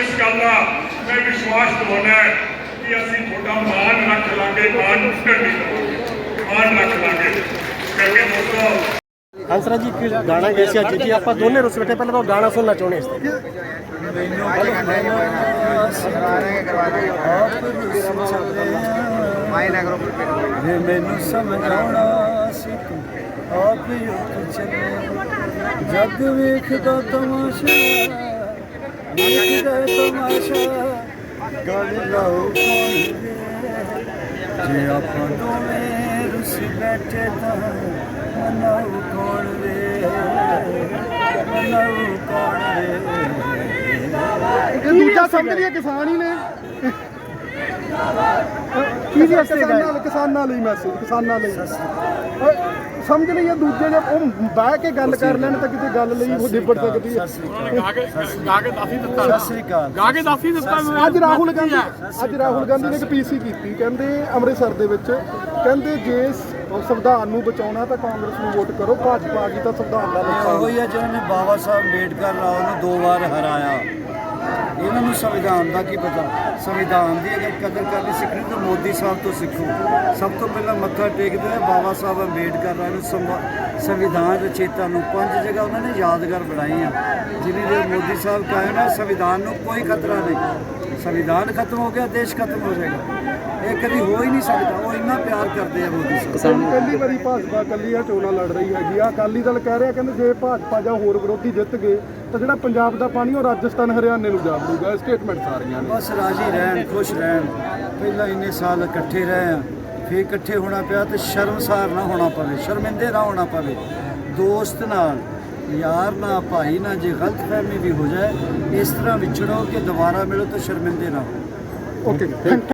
ਇਸ ਗੱਲ ਦਾ ਮੈਂ ਵਿਸ਼ਵਾਸ ਦਿਵਾਉਣਾ ਹੈ ਕਿ ਅਸੀਂ ਤੁਹਾਡਾ ਮਾਣ ਰੱਖ ਲਾਂਗੇ ਨਹੀਂ ਦੇਵਾਂਗੇ। ਮਾਣ ਰੱਖ ਲਾਂਗੇ। ਕਰਕੇ ਦੋਸਤੋ ਹੰਸਰਾ ਜੀ ਇੱਕ ਗਾਣਾ ਗਾਇਆ ਸੀ ਅੱਜ ਜੀ ਆਪਾਂ ਦੋਨੇ ਰੁੱਸ ਬੈਠੇ ਪਹਿਲਾਂ ਤਾਂ ਉਹ ਗਾਣਾ ਸੁਣਨਾ ਚਾਹੁੰਦੇ ਇਸ ਤੇ ਮੈਨੂੰ ਸਮਝਾਉਣਾ ਸੀ ਤੂੰ ਆਪ ਹੀ ਉੱਠ ਚੱਲੇ। ਜਦ ਵੇਖਦਾ ਤਮਾਸ਼ਾ। ਵੇਖਦਾ ਤਮਾਸ਼ਾ ਗੱਲ ਲਾਉ ਕੋਈ ਜੇ ਆਪਾਂ ਦੋਵੇਂ ਰੁੱਸ ਬੈਠੇ ਤਾਂ ਮਨਾਉ ਕੌਣ ਵੇ ਮਨਾਉ ਕੌਣ ਵੇ ਦੂਜਾ ਸਮਝ ਲਿਆ ਕਿਸਾਨ ਹੀ ਨੇ। ਕੀ ਜੀ ਕਿਸਾਨਾਂ ਲਈ ਕਿਸਾਨਾਂ ਲਈ। ਮੈਸੇਜ ਕਿਸਾਨਾਂ ਲਈ ਸਮਝ ਲਈਏ ਦੂਜੇ ਨੇ ਉਹ ਬਹਿ ਕੇ ਗੱਲ ਕਰ ਲੈਣ ਤਾਂ ਕਿਤੇ ਗੱਲ ਲਈ ਉਹ ਨਿਬੜ ਸਕਦੀ ਹੈ ਗਾ ਕੇ ਗਾ ਕੇ ਦੱਸ ਹੀ ਦਿੱਤਾ ਸਤਿ ਸ੍ਰੀ ਅਕਾਲ। ਗਾ ਕੇ ਦੱਸ ਹੀ ਦਿੱਤਾ ਅੱਜ ਰਾਹੁਲ ਗਾਂਧੀ ਅੱਜ ਰਾਹੁਲ ਗਾਂਧੀ ਨੇ ਇੱਕ ਪੀਸੀ ਕੀਤੀ ਕਹਿੰਦੇ ਅੰਮ੍ਰਿਤਸਰ ਦੇ ਵਿੱਚ ਕਹਿੰਦੇ ਜੇ ਸੰਵਿਧਾਨ ਨੂੰ ਬਚਾਉਣਾ ਤਾਂ ਕਾਂਗਰਸ ਨੂੰ ਵੋਟ ਕਰੋ ਭਾਜਪਾ ਆ ਗਈ ਤਾਂ ਸੰਵਿਧਾਨ ਦਾ ਨੁਕਸਾਨ। ਉਹੀ ਹੈ ਜਿਹਨਾਂ ਨੇ ਬਾਬਾ ਸਾਹਿਬ ਅੰਬੇਡਕਰ ਰਾਓ ਨੂੰ ਦੋ ਵਾਰ ਹਰਾਇਆ। ਇਹਨਾਂ ਨੂੰ ਸੰਵਿਧਾਨ ਦਾ ਕੀ ਪਤਾ? ਸੰਵਿਧਾਨ ਦੀ ਅਗਰ ਕਦਰ ਕਰਨੀ ਸਿੱਖਣੀ ਤਾਂ ਮੋਦੀ ਸਾਹਿਬ ਤੋਂ ਸਿੱਖੋ। ਸਭ ਤੋਂ ਪਹਿਲਾਂ ਮੱਥਾ ਟੇਕਦੇ ਨੇ ਬਾਬਾ ਸਾਹਿਬ ਅੰਬੇਡਕਰ ਰਾਓ ਨੂੰ ਸੰਵ- ਸੰਵਿਧਾਨ ਰਚੇਤਾ ਨੂੰ ਪੰਜ ਜਗ੍ਹਾ ਉਹਨਾਂ ਨੇ ਯਾਦਗਾਰ ਬਣਾਈਆਂ। ਜਿਨੀ ਦੇ ਮੋਦੀ ਸਾਹਿਬ ਕਾਇਮ ਹੈ ਸੰਵਿਧਾਨ ਨੂੰ ਕੋਈ ਖਤਰਾ ਨਹੀਂ। ਸੰਵਿਧਾਨ ਖਤਮ ਹੋ ਗਿਆ ਦੇਸ਼ ਖਤਮ ਹੋ ਜਾਏਗਾ। ਇਹ ਕਦੀ ਹੋ ਹੀ ਨਹੀਂ ਸਕਦਾ ਉਹ ਇੰਨਾ ਪਿਆਰ ਕਰਦੇ ਆ ਮੋਦੀ ਸਾਹਿਬ। ਪਹਿਲੀ ਵਾਰੀ ਭਾਜਪਾ ਕੱਲੀ ਆ ਚੋਣਾਂ ਲੜ ਰਹੀ ਹੈਗੀ ਆ। ਅਕਾਲੀ ਦਲ ਕਹਿ ਰਿਹਾ ਕਹਿੰਦੇ ਜੇ ਭਾਜਪਾ ਜਾਂ ਹੋਰ ਵਿਰੋਧੀ ਜਿੱਤ ਗਏ ਤਾਂ ਜਿਹੜਾ ਪੰਜਾਬ ਦਾ ਪਾਣੀ ਉਹ ਰਾਜਸਥਾਨ ਹਰਿਆਣੇ ਨੂੰ ਜਾ ਵੜੂਗਾ ਸਟੇਟਮੈਂਟ ਸਾਰੀਆਂ ਨੇ। ਬਸ ਰਾਜੀ ਰਹਿਣ ਖੁਸ਼ ਰਹਿਣ। ਪਹਿਲਾਂ ਇੰਨੇ ਸਾਲ ਇਕੱਠੇ ਰਹੇ ਆ ਫਿਰ ਇਕੱਠੇ ਹੋਣਾ ਪਿਆ ਤੇ ਸ਼ਰਮਸਾਰ ਨਾ ਹੋਣਾ ਪਵੇ ਸ਼ਰਮਿੰਦੇ ਨਾ ਹੋਣਾ ਪਵੇ। ਦੋਸਤ ਨਾਲ ਯਾਰ ਨਾ ਭਾਈ ਨਾ ਜੇ ਗਲਤਫਹਿਮੀ ਵੀ ਹੋ ਜਾਏ ਇਸ ਤਰ੍ਹਾਂ ਵਿਛੜੋ ਕਿ ਦੁਬਾਰਾ ਮਿਲੋ ਤਾਂ ਸ਼ਰਮਿੰਦੇ ਨਾ ਹੋ ਓਕੇ